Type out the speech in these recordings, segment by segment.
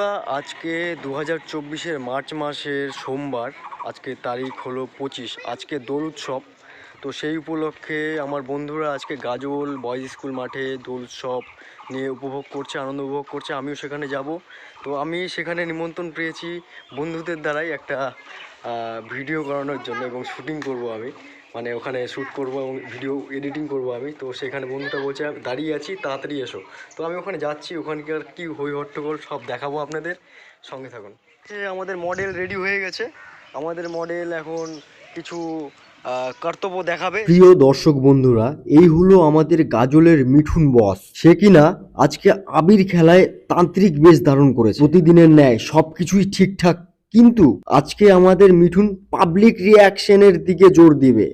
বন্ধুরা, আজকে দু হাজার চব্বিশের মার্চ মাসের সোমবার, আজকে তারিখ হলো পঁচিশ, আজকে দোল উৎসব। তো সেই উপলক্ষে আমার বন্ধুরা আজকে গাজল বয়েজ স্কুল মাঠে দোল উৎসব নিয়ে উপভোগ করছে, আনন্দ উপভোগ করছে, আমিও সেখানে যাব। তো আমি সেখানে নিমন্ত্রণ পেয়েছি বন্ধুদের দ্বারাই একটা ভিডিও করানোর জন্য এবং শুটিং করব আমি। মানে ওখানে শ্যুট করব এবং ভিডিও এডিটিং করব আমি। তো সেখানে বন্ধুটা বলছে "আমি দাঁড়িয়ে আছি, তাড়াতাড়ি এসো। তো আমি ওখানে যাচ্ছি, ওখানকার কি হই হট্টগোল সব দেখাবো আপনাদের। সঙ্গে থাকুন। আমাদের মডেল রেডি হয়ে গেছে। আমাদের মডেল এখন কিছু কর্তব্য দেখাবে। প্রিয় দর্শক বন্ধুরা, এই হলো আমাদের গাজলের মিঠুন বস সে কিনা আজকে আবির খেলায় তান্ত্রিক বেশ ধারণ করেছে। প্রতিদিনের ন্যায় সবকিছুই ঠিকঠাক কিন্তু আজকে আমাদের মিঠুন পাবলিক রিয়াকশনের দিকে জোর দিবে।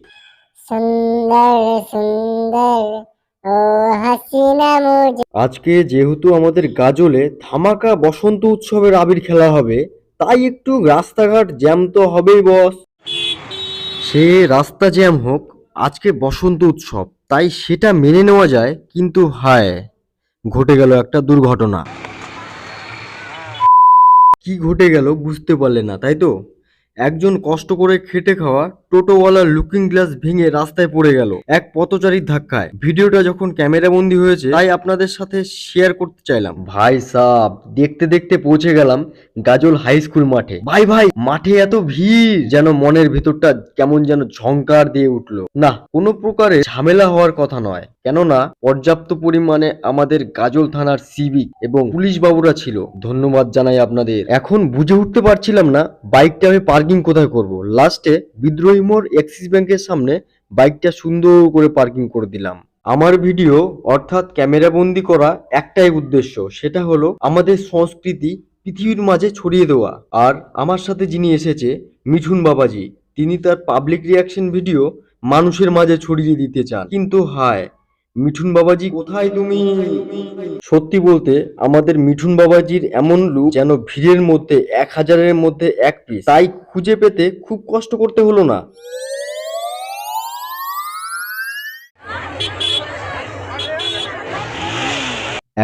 আজকে যেহেতু আমাদের গাজলে ধামাকা বসন্ত উৎসবের আবির খেলা হবে তাই একটু রাস্তাঘাট জ্যাম তো হবেই বস সে রাস্তা জ্যাম হোক আজকে বসন্ত উৎসব তাই সেটা মেনে নেওয়া যায় কিন্তু হায় ঘটে গেল একটা দুর্ঘটনা। কি ঘটে গেল বুঝতে পারলে না তাই তো? একজন কষ্ট করে খেটে খাওয়া টোটোওয়ালা লুকিং গ্লাস ভেঙে রাস্তায় পড়ে গেল। এক পথচারীর ধাক্কায়। ভিডিওটা যখন ক্যামেরা বন্দি হয়েছে, তাই আপনাদের সাথে শেয়ার করতে চাইলাম। ভাই সাব, দেখতে দেখতে পৌঁছে গেলাম গাজল হাই স্কুল মাঠে। ভাই ভাই, মাঠে এত ভিড় যেন মনের ভেতরটা কেমন যেন ঝংকার দিয়ে উঠল। না, কোনো প্রকারে ঝামেলা হওয়ার কথা নয়। কেননা, পর্যাপ্ত পরিমাণে আমাদের গাজল থানার সিভিক এবং পুলিশ বাবুরা ছিল। ধন্যবাদ জানাই আপনাদের। এখন বুঝে উঠতে পারছিলাম না বাইকটা আমি পার্কিং কোথায় করব। লাস্টে বিদ্রোহী মোড় অ্যাক্সিস ব্যাংকের সামনে বাইকটা সুন্দর করে পার্কিং করে দিলাম। আমার ভিডিও, অর্থাৎ ক্যামেরা বন্দি করা একটাই উদ্দেশ্য, সেটা হলো আমাদের সংস্কৃতি পৃথিবীর মাঝে ছড়িয়ে দেওয়া। আর আমার সাথে যিনি এসেছে, মিঠুন বাবাজি, তিনি তার পাবলিক রিয়াকশন ভিডিও মানুষের মাঝে ছড়িয়ে দিতে চান। কিন্তু হায় মিঠুন বাবাজি। কোথায় তুমি? সত্যি বলতে আমাদের মিঠুন বাবাজির এমন লুক যেন ভিড়ের মধ্যে এক হাজারের মধ্যে এক পিস তাই খুঁজে পেতে খুব কষ্ট করতে হলো না।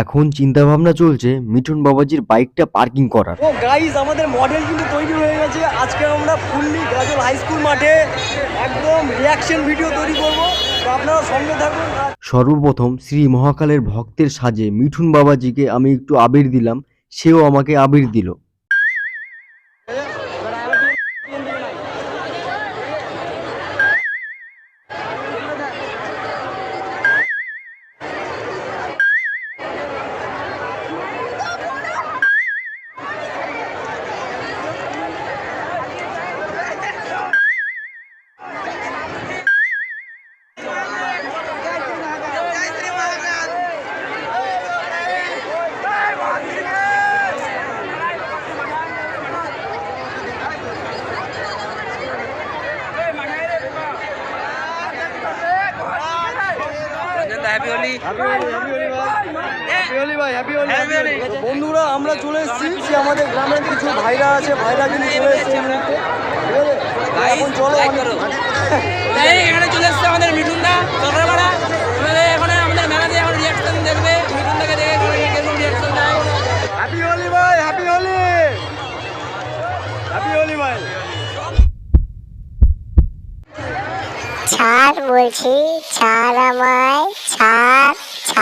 এখন চিন্তা ভাবনা চলছে মিঠুন বাবাজির বাইকটা পার্কিং করার। ও গাইজ আমাদের মডেল কিন্তু তৈরি হয়ে গেছে। আজকে আমরা ফুললি গাজল হাই স্কুল মাঠে একদম রিয়াকশন ভিডিও তৈরি করব। সর্বপ্রথম শ্রী মহাকালের ভক্তের সাজে মিঠুন বাবাজিকে আমি একটু আবির দিলাম, সেও আমাকে আবির দিল। বন্ধুরা আমরা চলে এসেছি আমাদের গ্রামের কিছু ভাইরা আছে ভাইরা কিন্তু চলে এসেছে? এখন চলো এখানে চলে এসছে আমাদের মিঠুনদা আমাদের এখানে আমাদের মেলাতে এখন রিয়াকশন দেখবে মিঠুনদাকে দেখে কেমন রিয়াকশন দেয়। হ্যাপি হোলি ভাই হ্যাপি হোলি হ্যাপি হোলি ভাই ছাড় বলছি ছাড় আমায়।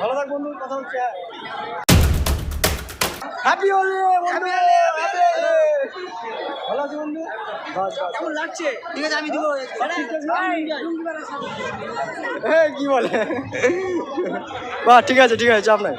ভালো থাক বন্ধু কথা হ্যাপি হোলি বন্ধু। ভালো আছো বন্ধু? কেমন লাগছে? ঠিক আছে আমি দিব। হ্যাঁ কি বলে? বাহ ঠিক আছে ঠিক আছে চাপ নাই।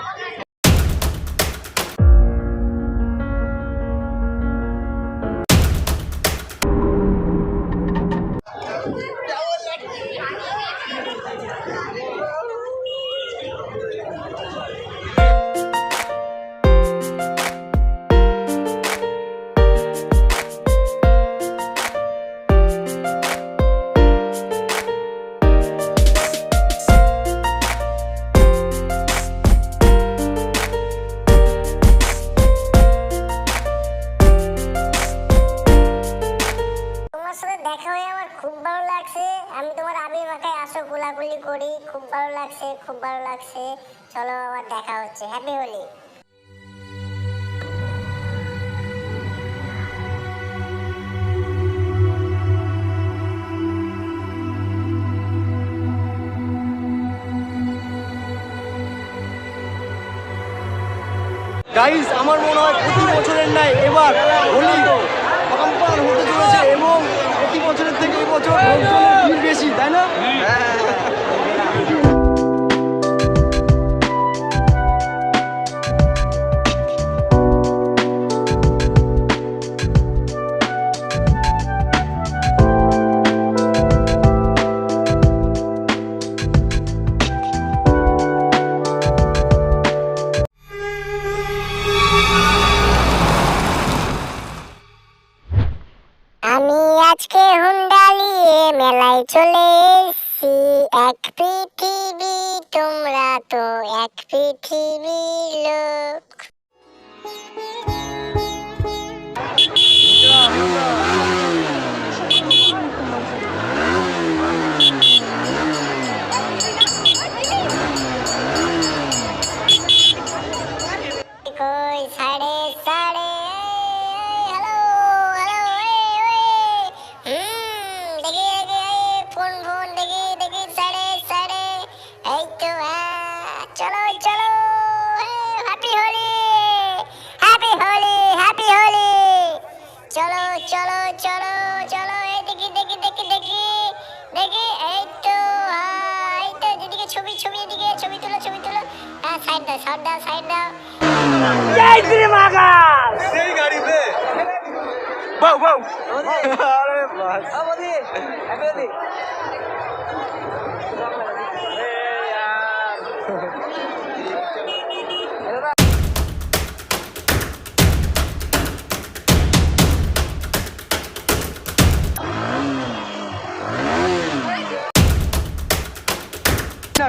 আমি তোমার আমি মাখায় আসো, কোলাকুলি করি। খুব ভালো লাগছে, খুব ভালো লাগছে। চলো আবার দেখা হচ্ছে। হ্যাপি হোলি গাইস আমার মনে হয় প্রতি বছরের নাই এবার হোলি পাম্পার হতে চলেছে এবং বছরের থেকে এই বছর বেশি তাই না? চলে এসেছি? এক পৃথিবী তোমরা তো এক পৃথিবীর লোক। দেখি এই তো হ্যাঁ, এই তো এদিকে ছবি ছবি এদিকে ছবি তুলো ছবি তুলো। হ্যাঁ সাইড দাও সাইড দাও সাইড দাও। জয় শ্রী মহাকাল সেই গাড়িতে বাউ বাউ আরে বাস আমাদের হ্যাপি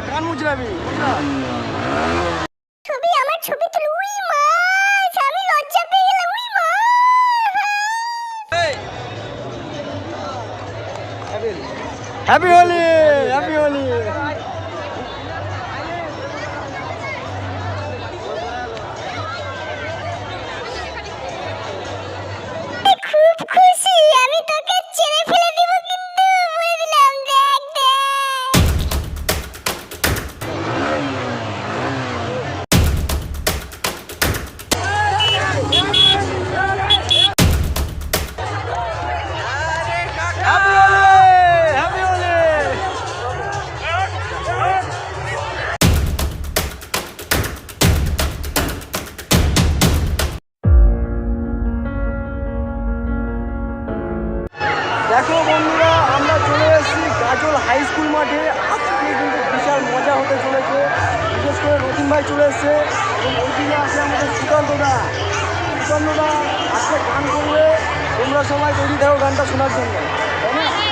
কান মুচড়াবি বুঝলা? ছবি আমার ছবি তুলো উই মা আমি লজ্জা পেয়ে গেলাম উই মা হ্যাপি হোলি হ্যাপি হোলি দেখো বন্ধুরা, আমরা চলে এসেছি গাজল হাই স্কুল মাঠে। আজকে কিন্তু বিশাল মজা হতে চলেছে। বিশেষ করে রতিন ভাই চলে এসছে। এবং ওইদিকে আছে আমাদের সুকান্ত দা। সুকান্ত দা আজকে গান করবে। তোমরা সবাই তৈরি থাকো গানটা শোনার জন্য। তাই না?